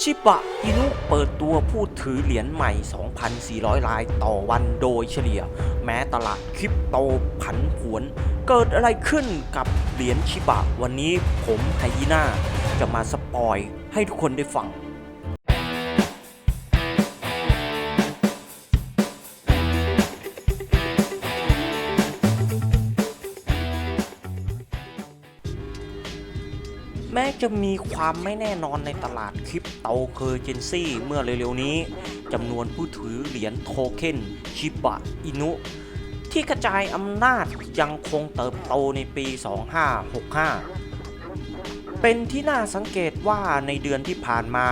ชิบะอินุเปิดตัวผู้ถือเหรียญใหม่ 2,400ลายต่อวันโดยเฉลี่ย แม้ตลาดคริปโตผันผวน เกิดอะไรขึ้นกับเหรียญชิบะ วันนี้ผมไฮยีน่าจะมาสปอยให้ทุกคนได้ฟัง จะมีความไม่แน่นอนในตลาดคริปโตเคอร์เจนซีเมื่อเร็วๆนี้จำนวนผู้ถือเหรียญโทเค็นชิบะอินุ ที่กระจายอำนาจยังคงเติบโตในปี 2565 เป็นที่น่าสังเกตว่าในเดือนที่ผ่านมา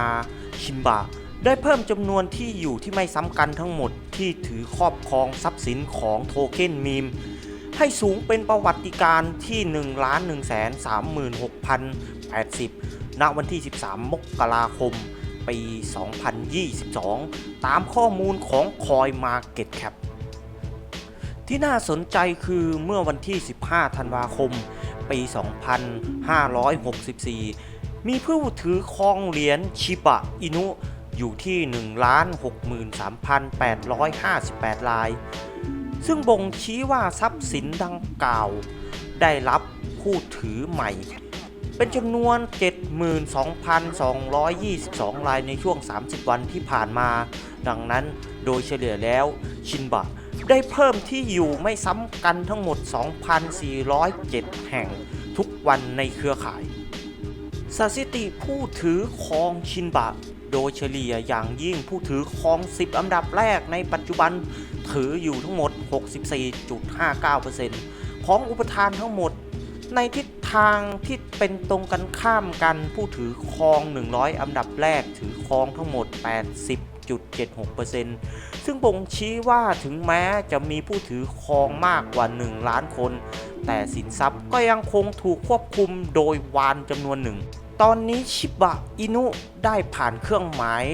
ชิมบะได้เพิ่มจำนวนที่อยู่ที่ไม่ซ้ำกันทั้งหมดที่ถือครอบครองทรัพย์สินของโทเค็นมีม ให้สูงเป็นประวัติการที่ 1 1 3 6 0 80 ณ วันที่ 13 มกราคม ปี 2022 ตามข้อมูลของ Coin Market Cap ที่น่าสนใจคือเมื่อวันที่ 15 ธันวาคม ปี 2564 มีผู้ถือครองเหรียญชิบะอินุอยู่ที่ 163,858ลาย ซึ่งบ่งชี้ว่าทรัพย์สินดังกล่าว ได้รับผู้ถือใหม่ เป็นจำนวน 72,222 รายในช่วง 30 วันที่ผ่านมา ดังนั้นโดยเฉลี่ยแล้วชินบะได้เพิ่มที่อยู่ไม่ซ้ำกันทั้งหมด 2,407 แห่งทุกวันในเครือข่ายสถิติผู้ถือครองชินบะ โดยเฉลี่ยอย่างยิ่งผู้ถือครอง 10 อันดับแรกในปัจจุบันถืออยู่ทั้งหมด 64.59%ของอุปทานทั้งหมด ในทิศทางที่เป็นตรงกันข้ามกันผู้ถือครอง 100 อันดับแรกถือครองทั้งหมด 80.76%ซึ่งบ่งชี้ว่าถึงแม้จะมีผู้ถือครองมากกว่า 1 ล้านคน แต่สินทรัพย์ก็ยังคงถูกควบคุมโดยวานจำนวนหนึ่ง ตอนนี้ชิบะอินุได้ผ่านเครื่องหมาย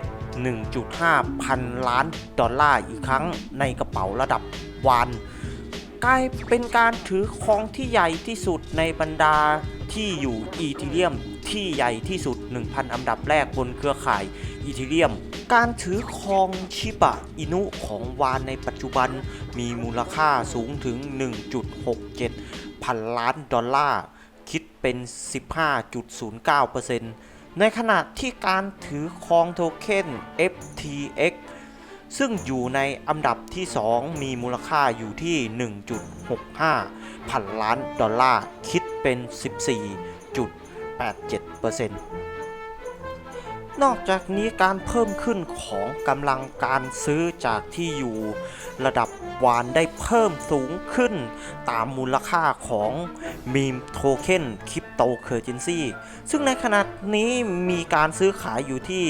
S 1.5 พันล้านดอลลาร์อีกครั้งในกระเป๋าระดับวานกลายเป็นการถือครองที่ใหญ่ที่สุดในบรรดาที่อยู่อีทีเรียมที่ใหญ่ที่สุด 1,000 อันดับแรกบนเครือข่ายอีทีเรียม การถือครองชิบะอินุของวานในปัจจุบันมีมูลค่าสูงถึง 1.67 พันล้านดอลลาร์ คิดเป็น 15.09%ในขณะที่การถือครองโทเค็น FTX ซึ่งอยู่ในอันดับที่ 2 มีมูลค่าอยู่ที่ 1.65 พันล้านดอลลาร์ คิดเป็น 14.87% นอกจากนี้การเพิ่มขึ้นของกำลังการซื้อจากที่อยู่ระดับวานได้เพิ่มสูงขึ้น ตามมูลค่าของมีมโทเค็นคริปโตเคอร์เจนซีซึ่งในขณะนี้มีการซื้อขายอยู่ที่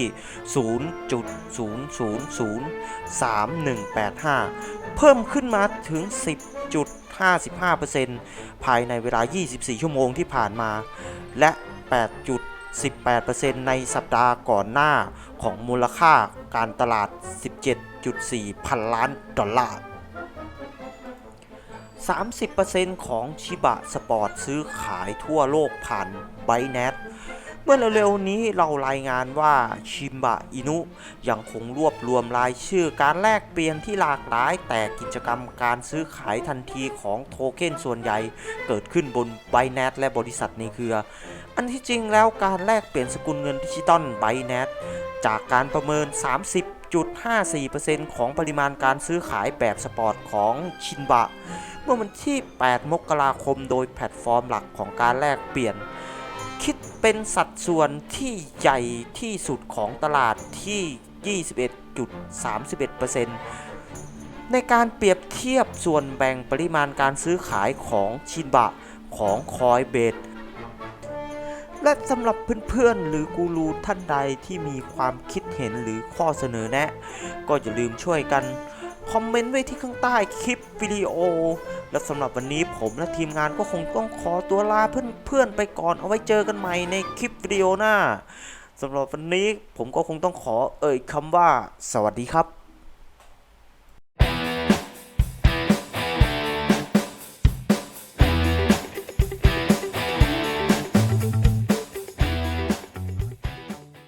0.0003185 เพิ่มขึ้นมาถึง 10.55%ภายในเวลา 24 ชั่วโมงที่ผ่านมา และ 8. 18%ในสัปดาห์ก่อนหน้าของมูลค่าการตลาด 17.4 พันล้านดอลลาร์ 30%ของชิบะสปอร์ตซื้อขายทั่วโลกผ่านไบแนท มื่อเร็วๆนี้เรารายงานว่าชิมบะอินุยังคงรวบรวมรายชื่อการแลกเปลี่ยนที่หลากหลาย แต่กิจกรรมการซื้อขายทันทีของโทเค็นส่วนใหญ่เกิดขึ้นบน b i n a n c e และบริษัทในเครือ อันที่จริงแล้วการแลกเปลี่ยนสกุลเงินดิจิตอล b i n a n c e จากการประเมิน 30.54%ของปริมาณการซื้อขายแบบสปอร์ตของชินบะ เมื่อวันที่ 8 มกราคมโดยแพลตฟอร์มหลักของการแลกเปลี่ยน คิดเป็นสัดส่วนที่ใหญ่ที่สุดของตลาดที่ 21.31%ในการเปรียบเทียบส่วนแบ่งปริมาณการซื้อขายของชินบะของคอยเบดและสำหรับเพื่อนๆ หรือกูรูท่านใดที่มีความคิดเห็นหรือข้อเสนอแนะ ก็อย่าลืมช่วยกัน คอมเมนต์ไว้ที่ข้างใต้คลิปวิดีโอ และสำหรับวันนี้ผมและทีมงานก็คงต้องขอตัวลาเพื่อนๆไปก่อนเอาไว้เจอกันใหม่ในคลิปวิดีโอหน้าสำหรับวันนี้ผมก็คงต้องขอเอ่ยคำว่า สวัสดีครับ